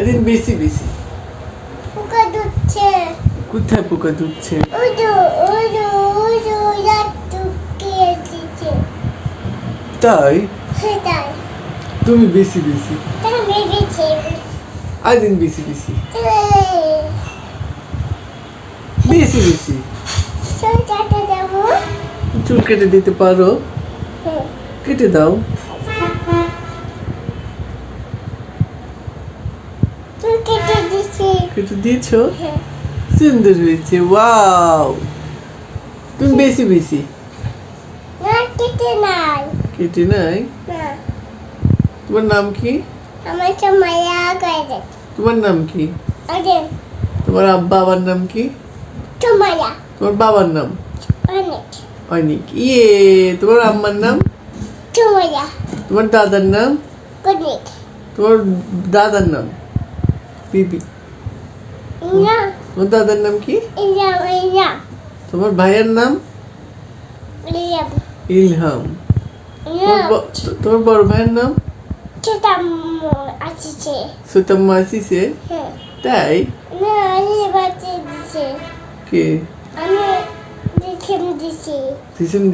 আদিন বেশি বেশি। পোকা দুচ্ছে কোথায় পোকা কে দিচ্ছে তাই? তুমি বেশি বেশি। আদিন বেশি বেশি। বেশি বেশি। দেবো। চুল কেটে দিতে পারো? হ্যাঁ। কেটে দাও তুই কেটে দিয়েছ। হ্যাঁ। সুন্দর হয়েছে ওয়াও। তুমি বেশি বেশি। কেটে নাই। কেটে নাই? তোমার নাম কি? আমার মায়া করে তোমার নাম কি? তোমার বাবার নাম কি? তো মায়া। তোমার বাবার নাম? অনেক। অনিক। ইয়ে তোমার আম্মার নাম? তো মায়া। তোমার দাদার নাম? অনেক। তোমার দাদার নাম? না দাদার নাম কি তোমার ভাইয়ের নাম ইলহাম তোমার বড় ভাইয়ের নাম আসছে সুতাম্মা হ্যাঁ তাই না দিছে কে সিসিম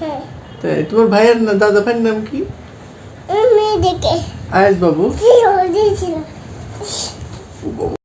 হ্যাঁ তাই তোমার ভাইয়ের নাম দাদা ভাইয়ের নাম কি আয়াস বাবু কি o,